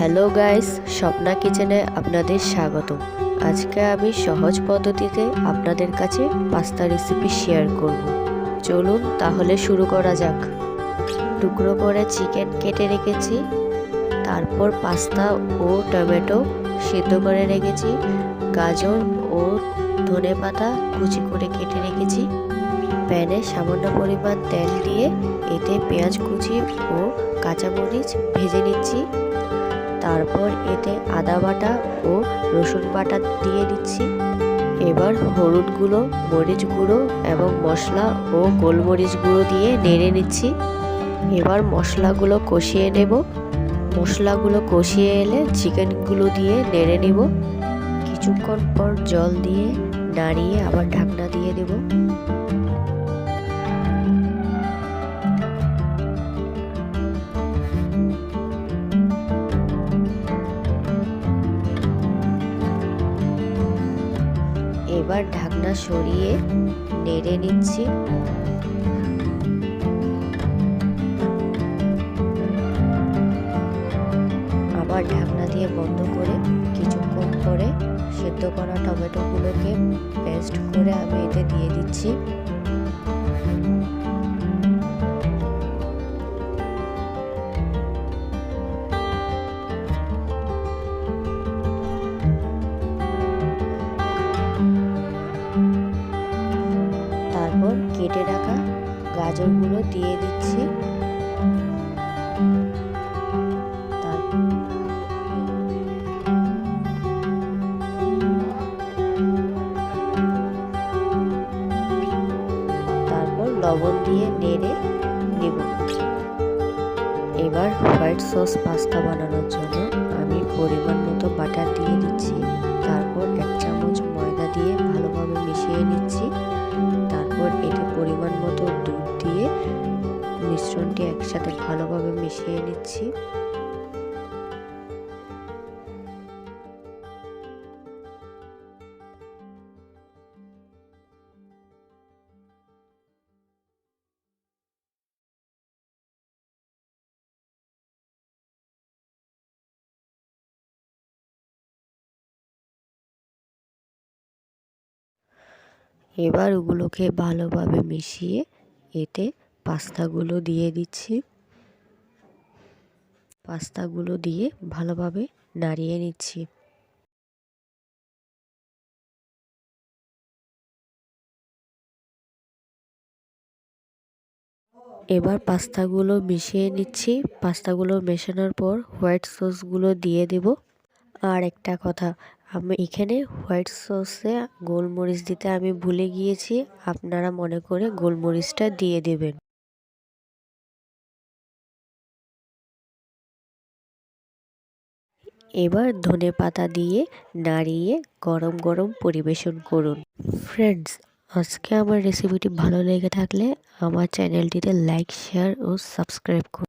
Hello guys, Swapna কিচেনে আপনাদের স্বাগত আজকে আমি সহজ পদ্ধতিতে আপনাদের কাছে পাস্তা রেসিপি শেয়ার করব। চলুন তাহলে শুরু করা যাক। টুকরো করে চিকেন কেটে রেখেছি, তারপর পাস্তা ও টমেটো সিদ্ধ করে রেখেছি, গাজর ও ধনে পাতা কুচি করে কেটে রেখেছি, প্যানে সামান্য পরিমাণ তেল দিয়ে এতে পেঁয়াজ কুচি ও কাঁচামরিচ ভেজে নিচ্ছি। তারপর এতে আদা বাটা ও রসুন বাটা দিয়ে দিচ্ছি। এবার হলুদ গুঁড়ো মরিচ গুঁড়ো এবং মশলা ও গোলমরিচ গুঁড়ো দিয়ে নেড়ে নিচ্ছি। এবার মশলাগুলো কষিয়ে নেব। মশলাগুলো কষিয়ে এলে চিকেনগুলো দিয়ে নেড়ে নেব। কিছুক্ষণ পর জল দিয়ে নাড়িয়ে আবার ঢাকনা দিয়ে দেব। এবার ঢাকনা সরিয়ে নেড়ে নিচ্ছি। আবার ঢাকনা দিয়ে বন্ধ করে কিছুক্ষণ পরে সেদ্ধ করা টমেটোগুলোকে পেস্ট করে আমি এতে দিয়ে দিচ্ছি। কেটে রাখা গাজরগুলো দিয়ে দিচ্ছি। তারপর লবণ দিয়ে নেড়ে নেব। এবার হোয়াইট সস পাস্তা বানানোর জন্য আমি পরিমাণ মতো বাটার দিয়ে দিচ্ছি। মিশ্রণটি একসাথে ভালোভাবে মিশিয়ে নিচ্ছি। এবার ওগুলোকে ভালোভাবে মিশিয়ে এতে পাস্তাগুলো দিয়ে দিচ্ছি। পাস্তাগুলো দিয়ে ভালোভাবে নাড়িয়ে নিচ্ছি। এবার পাস্তাগুলো মিশিয়ে নিচ্ছি। পাস্তাগুলো মেশানোর পর হোয়াইট সসগুলো দিয়ে দেব। আর একটা কথা, আমি এখানে হোয়াইট সসে গোলমরিচ দিতে আমি ভুলে গিয়েছি। আপনারা মনে করে গোলমরিচটা দিয়ে দেবেন। এবার ধনে পাতা দিয়ে নাড়িয়ে গরম গরম পরিবেশন করুন। ফ্রেন্ডস আজকে আমার রেসিপিটি ভালো লেগে থাকলে আমার চ্যানেলটিতে লাইক শেয়ার ও সাবস্ক্রাইব করুন।